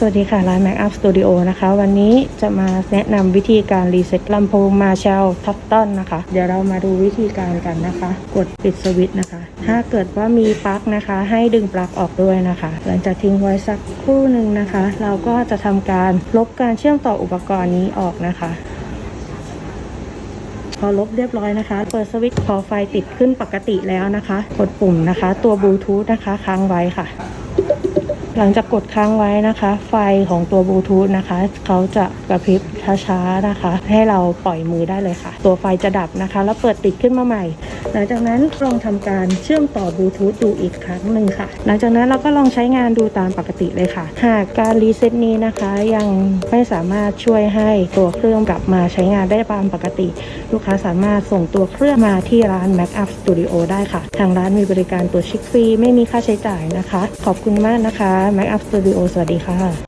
สวัสดีค่ะ ร้าน Mac Up Studio นะคะ วันนี้จะมาแนะนำวิธีการรีเซ็ตลำโพงมาเชลท็อปต้นนะคะ เดี๋ยวเรามาดูวิธีการกันนะคะ กดปิดสวิตช์นะคะ ถ้าเกิดว่ามีปลั๊กนะคะ ให้ดึงปลั๊กออกด้วยนะคะ หลังจากทิ้งไว้สักครู่หนึ่งนะคะ เราก็จะทำการลบการเชื่อมต่ออุปกรณ์นี้ออกนะคะพอลบเรียบร้อยนะคะ เปิดสวิตช์พอไฟติดขึ้นปกติแล้วนะคะ กดปุ่มนะคะ ตัวบลูทูธนะคะค้างไว้ค่ะ หลังจากกดค้างไว้นะคะ ไฟของตัวบลูทูธนะคะเขาจะกระพริบช้าๆนะคะ ให้เราปล่อยมือได้เลยค่ะ ตัวไฟจะดับนะคะ แล้วเปิดติดขึ้นมาใหม่ หลังจากนั้นลองทำการเชื่อมต่อบลูทูธดูอีกครั้งหนึ่งค่ะ หลังจากนั้นเราก็ลองใช้งานดูตามปกติเลยค่ะ หากการรีเซ็ตนี้นะคะยังไม่สามารถช่วยให้ตัวเครื่องกลับมาใช้งานได้ตามปกติ ลูกค้าสามารถส่งตัวเครื่องมาที่ร้าน Mac Up Studio ได้ค่ะ ทางร้านมีบริการตัวชิคฟรีไม่มีค่าใช้จ่ายนะคะ ขอบคุณมากนะคะ Mac Up Studio สวัสดีค่ะ